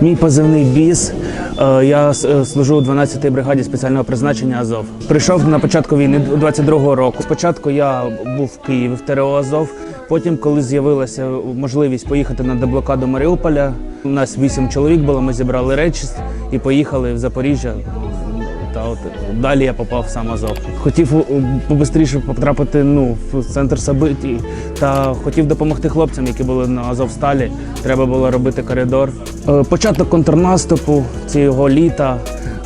Мій позивний біс. Е, Я е, служу у 12-й бригаді спеціального призначення Азов. Прийшов на початку війни 22-го року. Спочатку я був в Києві в ТРО Азов. Потім, коли з'явилася можливість поїхати на деблокаду Маріуполя, у нас вісім чоловік було. Ми зібрали речі і поїхали в Запоріжжя. Та от далі я попав в Азов. Хотів побистріше потрапити ну, в центр событий та хотів допомогти хлопцям, які були на Азовсталі. Треба було робити коридор. Е, Початок контрнаступу цього літа.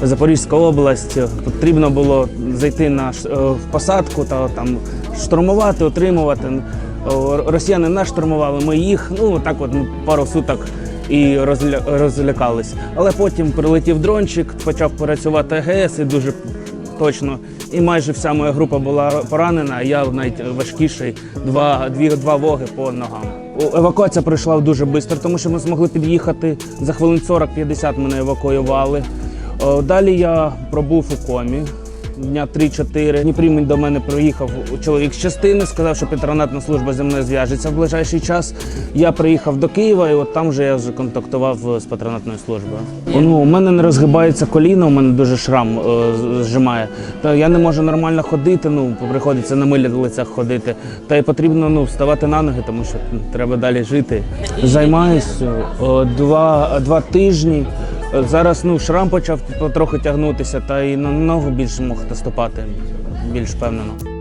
Запорізька область потрібно було зайти на е, в посадку та там штурмувати, отримувати. Росіяни нас штурмували, ми їх. Ну так, от ну, пару суток і розля... розлякались. Але потім прилетів дрончик, почав працювати АГС і дуже точно. І майже вся моя група була поранена, а я навіть важкіший, два, дві, два воги по ногам. Евакуація пройшла дуже швидко, тому що ми змогли під'їхати за хвилин 40-50 мене евакуювали. Далі я пробув у комі. Дня 3-4. В Дніпрі до мене приїхав чоловік з частини, сказав, що патронатна служба зі мною зв'яжеться в ближайший час. Я приїхав до Києва, і от там вже я вже контактував з патронатною службою. Ну, у мене не розгибається коліно, у мене дуже шрам е, зжимає. Та я не можу нормально ходити, ну приходиться на милицях ходити. Та й потрібно ну, вставати на ноги, тому що ну, треба далі жити. Займаюся е, два, два тижні. Зараз ну, шрам почав потроху тягнутися, та і на ногу більше мог наступати більш впевнено.